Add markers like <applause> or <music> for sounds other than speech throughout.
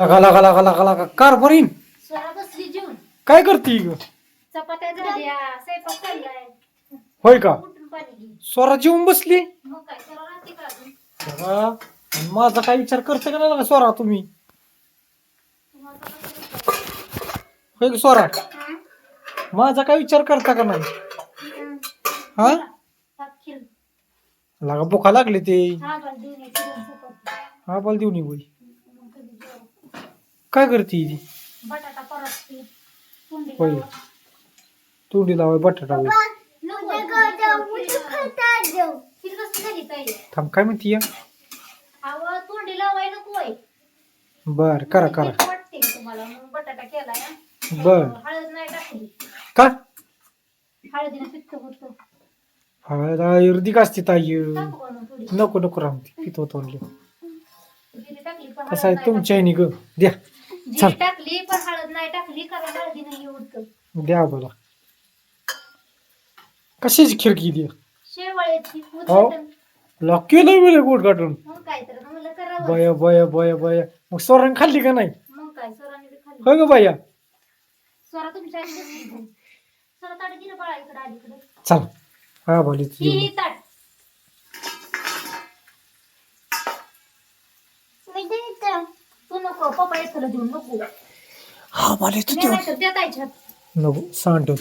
लागा लागा लागा लागा लागा. कार बरीन स्वरा बसली जेवून काय करते ग? चपात्या झाल्या स्वयंपाक चाललाय. होय का? उठून पाणी घे. स्वरा जेवून बसली? मग काय स्वरा राहते का अजून? बघा, आणि माझा काय विचार करते का नाही लागा स्वरा तुम्ही? होय का स्वरा? माझा काय विचार करता का नाही? हा? हात लागा बोका लागले ते. हा बाल देऊन हा बोल. देऊ. काय करते ती? बटाटा परतते. होय. लावा. तोंडी लावाय बटाटा होय नको. झाली ताई थांब काय म्हणती अहो तोंडी लावाय नको होय. बर करा करा. मीठ वाटते तुम्हाला मग बटाटा केलाय. बर. हळद नाही टाकली. का? हळदीनं पित्त होतं. हळद आयुर्वेदिक असते ताई. टाकू का मग थोडी. नको नको राहते पितो तोंडले जिरी टाकली पण कसं हळद आहे नाही तुमच्या ह्यानी ग? द्या. चल. टाकली पण हळद नाही टाकली कारण हळदीनं हे द्या बोला कशाची खिडकी द्या शेवाळ्याची हो. उद्घाटन लॉक केलं मी गोट काढून मग काय तर म्हणलं करावं. बया बया बया बया. मग सोरण खाल्ली का नाही? मग काय स्वराने बी खाल्ली. होय ग बाया? स्वरा तुमच्या. स्वरा ताट बाळा इकडं अलीकडं. चल. हा बोली ही ही ताट. नको पप्पा एकला देऊन नको. हा बोली तू नाही नाही तर देता याच्यात नको सांगतो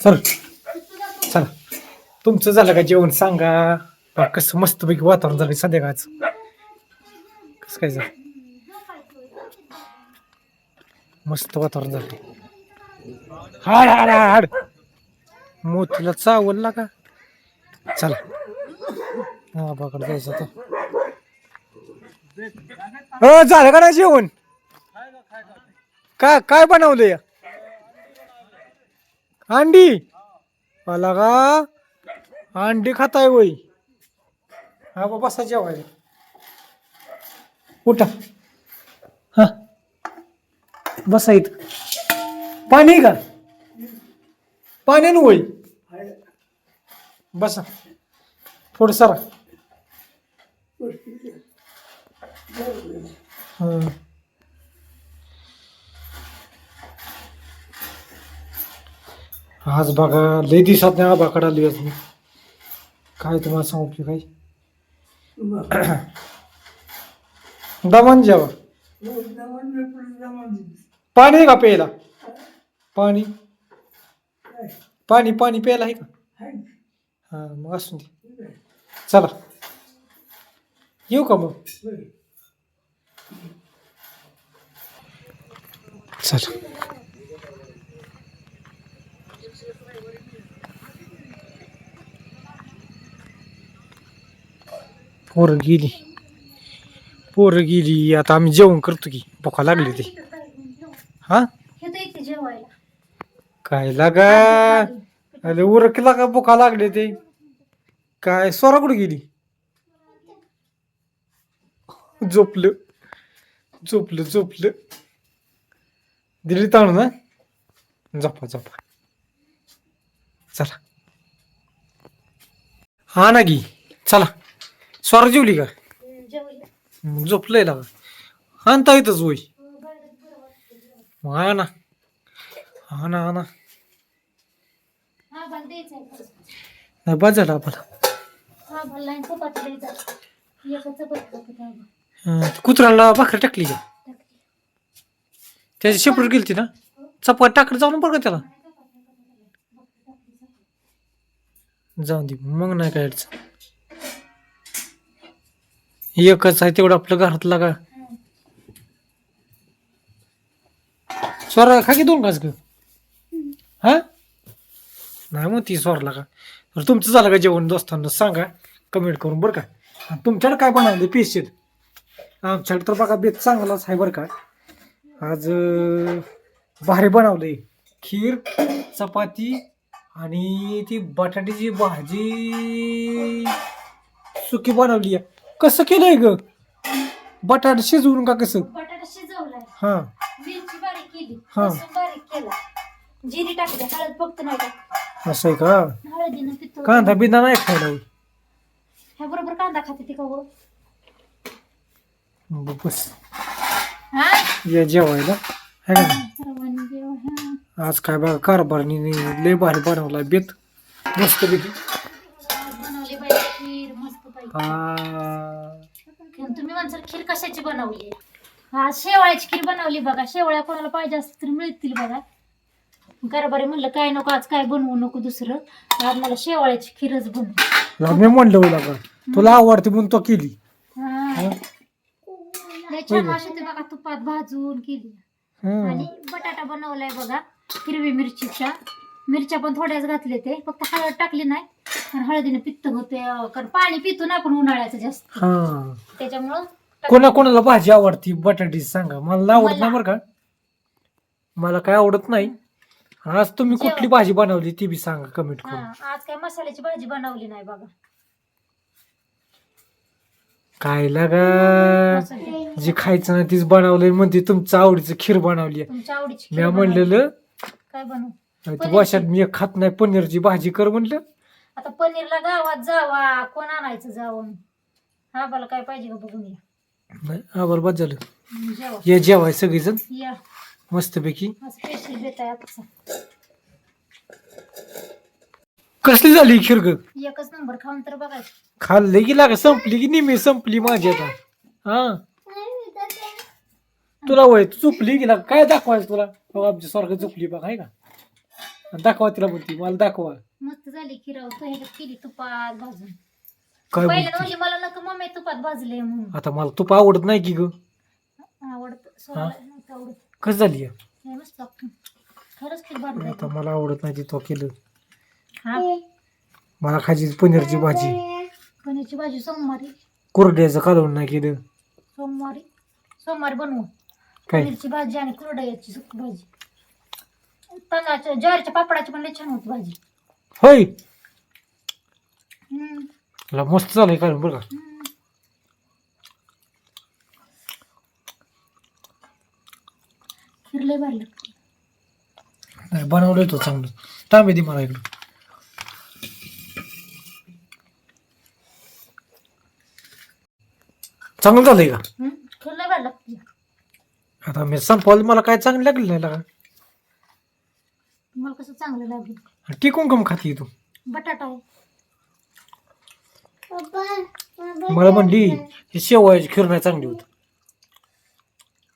चल. चला. तुमचं झालं का जेवण? सांगा. बा, कसं मस्तपैकी वातावरण झालं संध्याकाळचं. कसं काय झालं? मस्त वातावरण झालं हाड हाड हाड मोतीला चावलला का चला. हा बाकडे जायचं आता. हो झालं का नाही जेवण? काय काय बनवलंय? अंडी? मला का? अंडी खाताय वय हा बाबा बसा जेवायला. उठा. हा. बसा इथं. पाणी आहे का? पाण्यानं वय बसा. थोडं सरा. आज बघा लय दिसत नाही आबाकडे आली आज काय तुम्हाला सांगू की काही <coughs> दमन जेवा. पाणी आहे का प्यायला? पाणी? पाणी पाणी प्यायला आहे का? हा मग असून दे. चला. येऊ का मग? चल. पोरं गेली. पोरं गेली. आता आम्ही जेवण करतो की. भोका लागली ती. हा? काय लागा? अरे उरकला का भोका लागले ते? काय? स्वरा कुठे गेली? झोपलं. झोपलं झोपलं. दिली ताण ना झोपा झोपा चला हा ना गी चला स्वरा जेवली का झोपलंय लागा आणता येतच मग हा ना हा ना हा ना. नाही बस झालं हा. हं, कुत्र्याला भाकरी टाकली का. त्याची शेपूट गेलती ना? चपात टाकलं जाऊन बघ त्याला? जाऊन दे मग नाही काय अडचण. एकच आहे तेवढं आपलं घरातला का स्वर खा की दोन घास ग. हा? नाही मग ती स्वरला का तर तुमचं झालं का जेवण दोस्तांना सांगा कमेंट करून बरं का? तुमच्याकडे काय बनवले पेशील आमच्याकडे तर बघा बेत चांगलाच आहे बरं का. आज भारी बनवलंय. खीर चपाती आणि ती बटाट्याची भाजी सुकी बनवली आहे. कसं केलंय ग? बटाटा शिजवून का कसं? बटाटा शिजवलाय. हां. मिरची बारीक केली. हा. लसूण बारीक केला. जिरी टाकली. हळद फक्त नाही टाकली. असं आहे का? हळदीनं पित्त होतं. कांदा बिंदा नाही खायला. ह्या? बरोबर कांदा खाते ती का बस. या जेवायला है का. आज काय बघा कारभारनी लय भारी बनवला बेत. मस्त हा. तुम्ही म्हणसाल खीर कशाची बनवली? हा शेवळ्याची खीर बनवली बघा. शेवळ्या कोणाला पाहिजे असतील तर मिळतील बघा. कारभारी म्हणलं काय नको आज काय बनवू नको दुसरं. आज मला शेवळ्याची खीरच बनव. मी म्हणलं तुला आवडते म्हणून तो केली? लय छान वास येते बघा तुपात भाजून केली. आणि बटाटा बनवलाय बघा हिरवी मिरचीच्या मिरच्या पण थोड्याच घातले ते फक्त हळद टाकली नाही कारण हळदीने पित्त होते कारण पाणी पितो ना आपण उन्हाळ्याचं जास्त. हा. त्याच्यामुळं कोणा कोणाला भाजी आवडती बटाटी सांगा. मला आवडत नाही बरं का? मला काय आवडत नाही. आज तुम्ही. कुठली भाजी बनवली ती बी सांगा कमेंट हा करून. आज काय मसाल्याची भाजी बनवली नाही बघा. काय लागा? मसाले. जे खायचं नाही तीच बनवलंय म्हणते तुमचं आवडीचं खीर बनवली तुमच्या आवडीची मी खीर. म्हणलेलं काय बनवू? मी एक खात नाही पनीरची भाजी कर म्हणलं. आता पनीरला गावात जावा कोण आणायचं जाऊन हा मला काय पाहिजे का बघून या. नाही आवर बाद झालं. हम्म, जेवा. ये जेवाय सगळीजण. या. मस्तपैकी. स्पेशल बेत आहे आजचा. कसली झाली खीर ग एकच नंबर खाऊन तर बघायचं. खाल्ले की लागा संपली की निमी संपली माझी आता. हा? तुला वय तू चुकली की लागा काय दाखवायचं तुला? बघ आमच्या सारखं चुकली बघ आहे का? दाखवा तिला म्हणती मला दाखवा. मस्त झाली खिराव तो ह्याच्यात केली तुपात भाजून. काय पहिल्या बोलते? मला नको मम्मी तुपात भाजले म्हणून. आता मला तुप आवडत नाही की ग. आवडत सोडायला नव्हतं आवडत. कसं झाली? मस्त लागतं. खरंच खीर आता मला आवडत नाही ती तो केलं. हा. मला खायची पनीरची भाजी. पनीरची भाजी सोमवारी. कुरड्याचं कालवण नाही केलं. सोमवारी. सोमवारी बनवू. काय? पनीरची भाजी आणि कुरडयाची सुकी भाजी. तांदळाच्या ज्वारीच्या पापडाची पण लई छान होती भाजी. होय? हम्म, मला मस्त झालंय कालवण बरं का. हम्म. खीर लय भारी लागते. नाही बनवलंय तो चांगलं. तांबे दे मला इकडं. चांगलं झालंय का? आता मी संपवलं मला काय चांगलं लागलं नाही लागा. तुम्हाला कसं चांगलं लागेल? टिकून कम खाती तू. बटाटा आहे. मला म्हणली हे शेवयाची खीर नाही चांगली होती.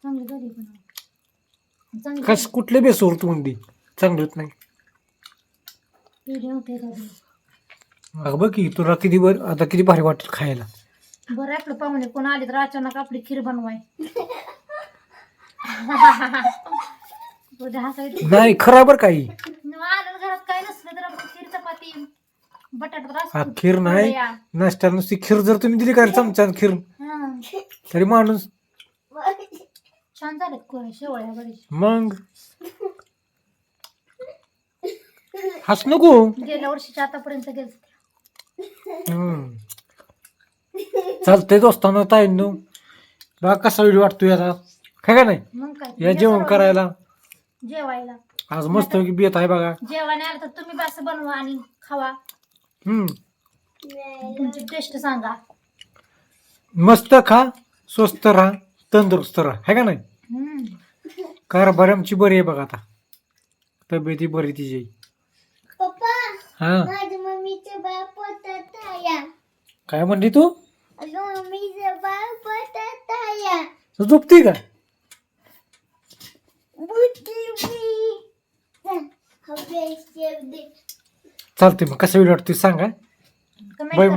चांगली झाली पण. चांगली कस कुठले बेसवर तू म्हणली. चांगली होत नाही. पेढे होते. अगं बघ की तुला किती बर आता किती भारी वाटेल खायला. बरं आपलं पाहुणे कोण आले तर अचानक आपली खीर बनवाय हसायचं नाही खरं बरं काही आलं घरात काय नसलं तर आपण खीर चपाती बटाटा हा. खीर नाही. नाश्त्याला नुसती खीर जर तुम्ही दिली काय चमचा खीर हा. तरी माणूस छान झालेत को- शेवळ्या बरेच मग हस नको गेल्या वर्षीच्या आतापर्यंत गेल हम्म. चालतंय दोस्तांनो ताईंनो बघा कसा व्हिडिओ वाटतोय आता. काय का नाही? मग काय? या जेवण करायला. जेवायला. आज मस्त बेत आहे बघा. जेवण आलं तर तुम्ही बस बनवा आणि खावा. हम्म. तुमची टेस्ट सांगा. मस्त खा स्वस्त राहा तंदुरुस्त राहा. है का नाही? हम्म. कारभार आमची बरी आहे बघा आता. तब्येती बरी तिची. पप्पा हा. माझ्या मम्मीचं बाळ पोटात आहे काय म्हणली तू? तू झोपती का? चालते मग कसा व्हिडिओ वाटतोय सांगा. बाय